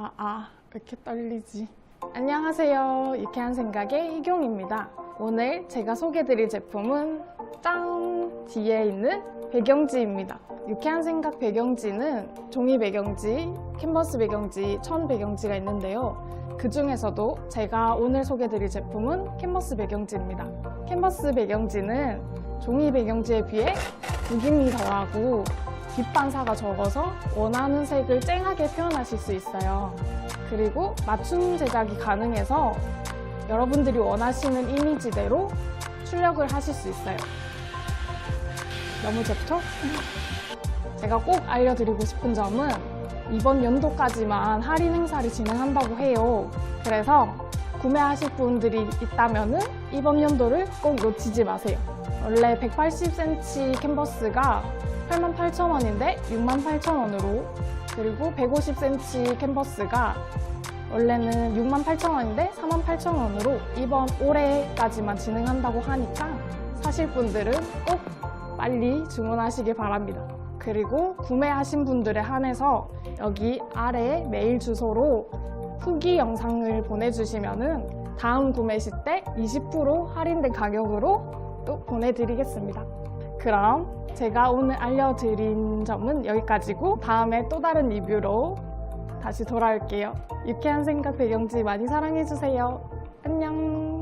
아, 아, 왜 이렇게 떨리지? 안녕하세요. 유쾌한 생각의 희경입니다. 오늘 제가 소개드릴 제품은 짠! 뒤에 있는 배경지입니다. 유쾌한 생각 배경지는 종이 배경지, 캔버스 배경지, 천 배경지가 있는데요. 그 중에서도 제가 오늘 소개드릴 제품은 캔버스 배경지입니다. 캔버스 배경지는 종이 배경지에 비해 구김이 덜하고 빛반사가 적어서 원하는 색을 쨍하게 표현하실 수 있어요. 그리고 맞춤 제작이 가능해서 여러분들이 원하시는 이미지대로 출력을 하실 수 있어요. 너무 좋죠? 제가 꼭 알려드리고 싶은 점은 이번 연도까지만 할인 행사를 진행한다고 해요. 그래서 구매하실 분들이 있다면 이번 연도를 꼭 놓치지 마세요. 원래 180cm 캔버스가 88,000원인데 68,000원으로 그리고 150cm 캔버스가 원래는 68,000원인데 48,000원으로 이번 올해까지만 진행한다고 하니까 사실 분들은 꼭 빨리 주문하시길 바랍니다. 그리고 구매하신 분들에 한해서 여기 아래 메일 주소로 후기 영상을 보내주시면은 다음 구매 시 때 20% 할인된 가격으로 또 보내드리겠습니다. 그럼 제가 오늘 알려드린 점은 여기까지고 다음에 또 다른 리뷰로 다시 돌아올게요. 유쾌한 생각 배경지 많이 사랑해주세요. 안녕.